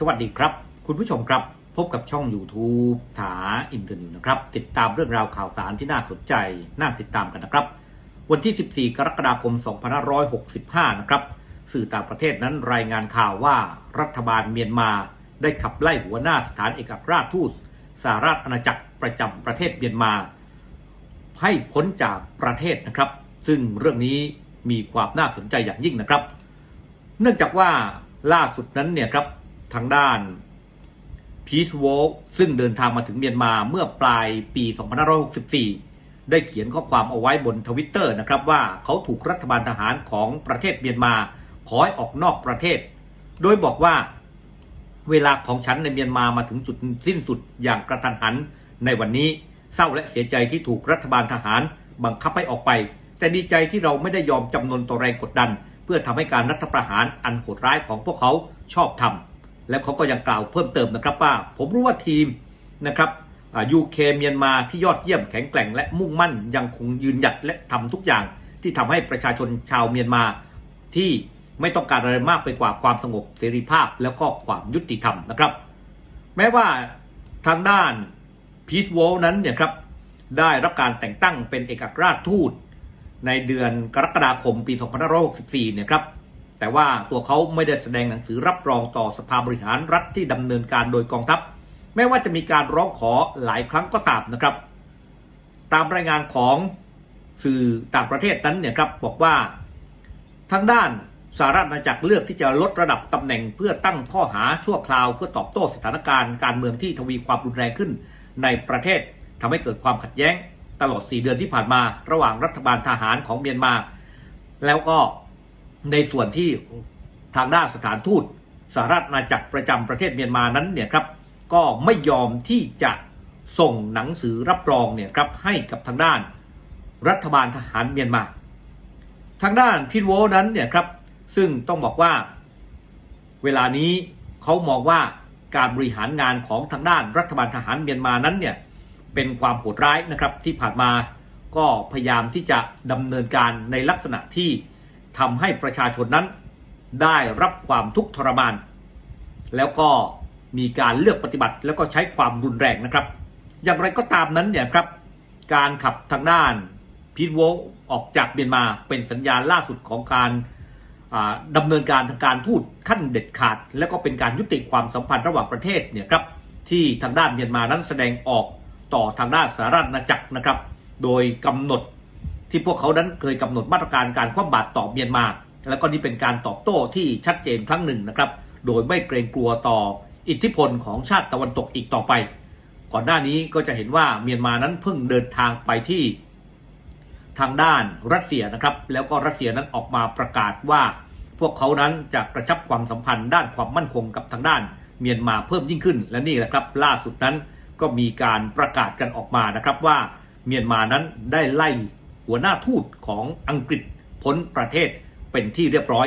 สวัสดีครับ คุณผู้ชมครับ พบกับช่อง YouTube ถาอินเตอร์นิวนะครับ ติดตามเรื่องราวข่าวสารที่น่าสนใจ น่าติดตามกันนะครับ วันที่ 14 กรกฎาคม 2565 นะครับ สื่อต่างประเทศนั้นรายงานข่าวว่ารัฐบาลเมียนมาได้ขับไล่หัวหน้าสถานเอกอัครราชทูตสหราชอาณาจักรประจำประเทศเมียนมา ให้พ้นจากประเทศนะครับ ซึ่งเรื่องนี้มีความน่าสนใจอย่างยิ่งนะครับ เนื่องจากว่าล่าสุดนั้นเนี่ยครับ ทางด้าน Peace w a l ซึ่งเดินทางมาถึงเมียนมาเมื่อปลายปี 2564 ได้เขียนข้อความเอาไว้บนทวิตเตอร์นะครับว่าเขาถูกรัฐบาลทหารของประเทศเมียนมา ขอให้ออกนอกประเทศ โดยบอกว่าเวลาของฉันในเมียนมามาถึงจุดสิ้นสุดอย่างกระทันหัน ในวันนี้เศร้าและเสียใจที่ถูกรัฐบาลทหารบังคับให้ออกไป แต่ดีใจที่เราไม่ได้ยอมจำนนต่อแรงกดดัน เพื่อทำให้การรัฐประหารอันโหดร้ายของพวกเขาชอบทำ และเขาก็ยังกล่าวเพิ่มเติมนะครับว่า ผมรู้ว่าทีมนะครับยูเคเมียนมาที่ยอดเยี่ยมแข็งแกร่งและมุ่งมั่นยังคงยืนหยัดและทำทุกอย่าง ที่ทำให้ประชาชนชาวเมียนมาที่ไม่ต้องการอะไรมากไปกว่าความสงบเสรีภาพแล้วก็ความยุติธรรมนะครับ แม้ว่าทางด้านพีทโวลนั้นเนี่ยครับได้รับการแต่งตั้งเป็นเอกอัครราชทูต ในเดือนกรกฎาคมปี 2564 เนี่ยครับ แต่ว่าตัวเขาไม่ได้แสดงหนังสือรับรองต่อสภาบริหารรัฐที่ดำเนินการโดยกองทัพ แม้ว่าจะมีการร้องขอหลายครั้งก็ตามนะครับ ตามรายงานของสื่อต่างประเทศนั้นเนี่ยครับบอกว่าทางด้านสหรัฐอาณาจักรเลือกที่จะลดระดับตำแหน่งเพื่อตั้งข้อหาชั่วคราวเพื่อตอบโต้สถานการณ์การเมืองที่ทวีความรุนแรงขึ้นในประเทศทำให้เกิดความขัดแย้ง ตลอด 4 เดือนที่ผ่านมา ระหว่างรัฐบาลทหารของเมียนมา แล้วก็ ในส่วนที่ทางด้านสถานทูตสหรัฐอาณาจักรประจำประเทศเมียนมานั้นเนี่ยครับก็ไม่ยอมที่จะส่งหนังสือรับรองเนี่ยครับให้กับทางด้านรัฐบาลทหารเมียนมา ทางด้านพิทโวนั้นเนี่ยครับซึ่งต้องบอกว่า เวลานี้เขามองว่าการบริหารงานของทางด้านรัฐบาลทหารเมียนมานั้นเนี่ยเป็นความโหดร้ายนะครับที่ผ่านมาก็พยายามที่จะดำเนินการในลักษณะที่ ทำให้ประชาชนนั้นได้รับความทุกข์ทรมาน แล้วก็มีการเลือกปฏิบัติแล้วก็ใช้ความรุนแรงนะครับ อย่างไรก็ตามนั้นเนี่ยครับ การขับทางด้านพีทโวออกจากเมียนมาเป็นสัญญาณล่าสุดของการดำเนินการทางการทูตขั้นเด็ดขาด และก็เป็นการยุติความสัมพันธ์ระหว่างประเทศเนี่ยครับที่ทางด้านเมียนมานั้นแสดงออกต่อทางด้านสหรัฐอาณาจักรนะครับ โดยกำหนด ที่พวกเขานั้นเคยกำหนดมาตรการการคว่ำบาตรต่อเมียนมา แล้วก็นี่เป็นการตอบโต้ที่ชัดเจนครั้งหนึ่งนะครับ โดยไม่เกรงกลัวต่ออิทธิพลของชาติตะวันตกอีกต่อไป ก่อนหน้านี้ก็จะเห็นว่าเมียนมานั้นเพิ่งเดินทางไปที่ทางด้านรัสเซียนะครับ แล้วก็รัสเซียนั้นออกมาประกาศว่า พวกเขานั้นจะกระชับความสัมพันธ์ด้านความมั่นคงกับทางด้าน เมียนมาเพิ่มยิ่งขึ้น และนี่แหละครับ ล่าสุดนั้นก็มีการประกาศกันออกมานะครับว่าเมียนมานั้นได้ไล่ หัวหน้าทูตของอังกฤษพ้นประเทศเป็นที่เรียบร้อย